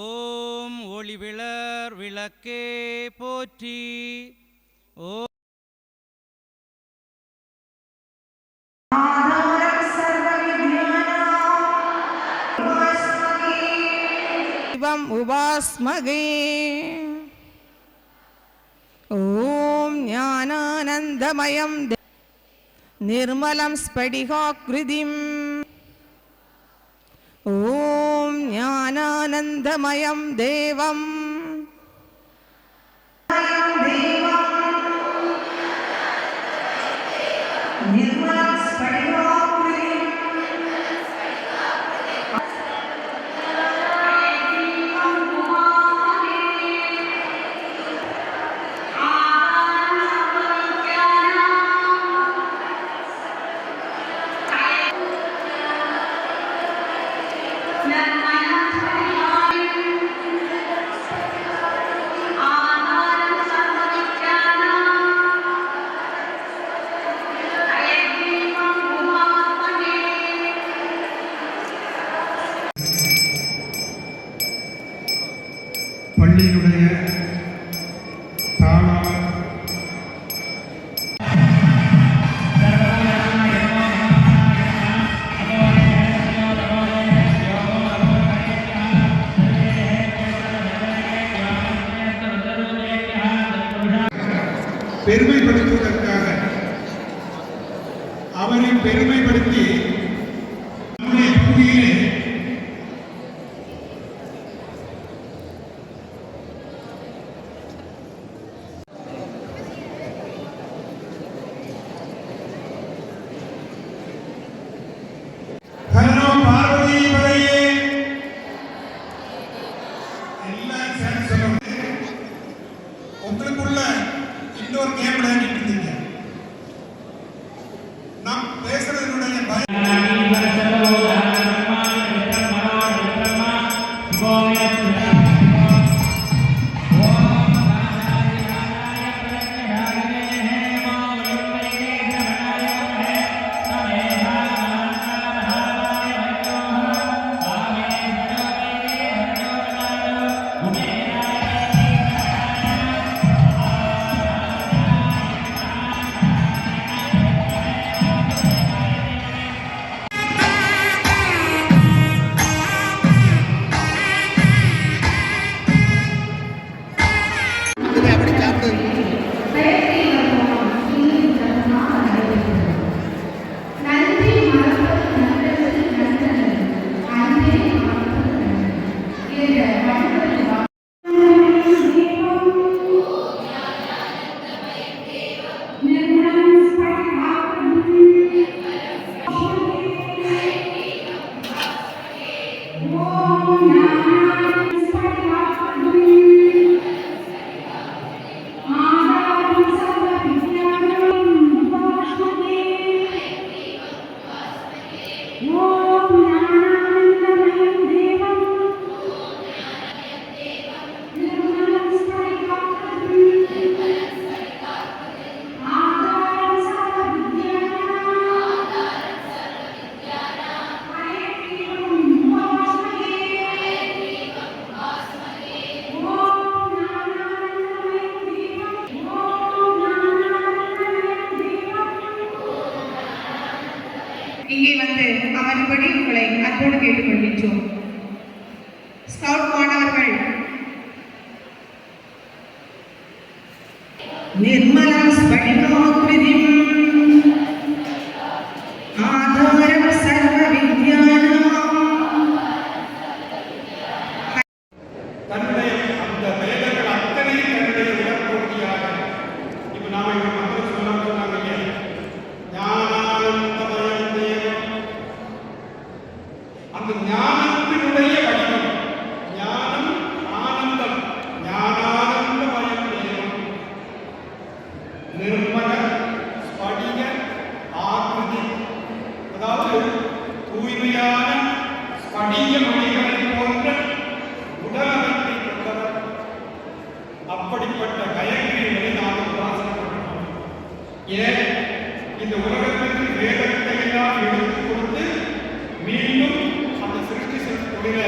ஓம் ஒளி விளர் விளக்கே போற்றி. ஓ சிவம் உபாஸ்மகே. ஓம் ஞானானந்தமயம். निर्मलं स्फटिकाकृतिम् ॐ ज्ञानानन्दमयं देवम् பெருமைப்படுத்துவதற்காக. அவரை பெருமைப்படுத்தி Amen. இங்கே வந்து அமர்படி உங்களை அன்போடு கேட்டுக்கொள்கின்றோம். ஸ்கவுட் மாணவர்கள். நிர்மலா படிக்கும் சிருஷ்டி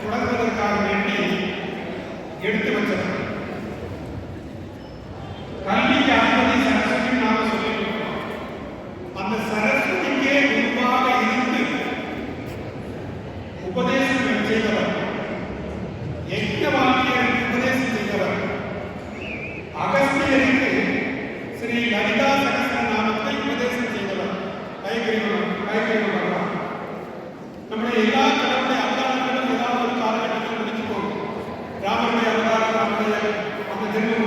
தொடங்குவதற்காக வேண்டி எடுத்து வச்சது আমরা দেখলাম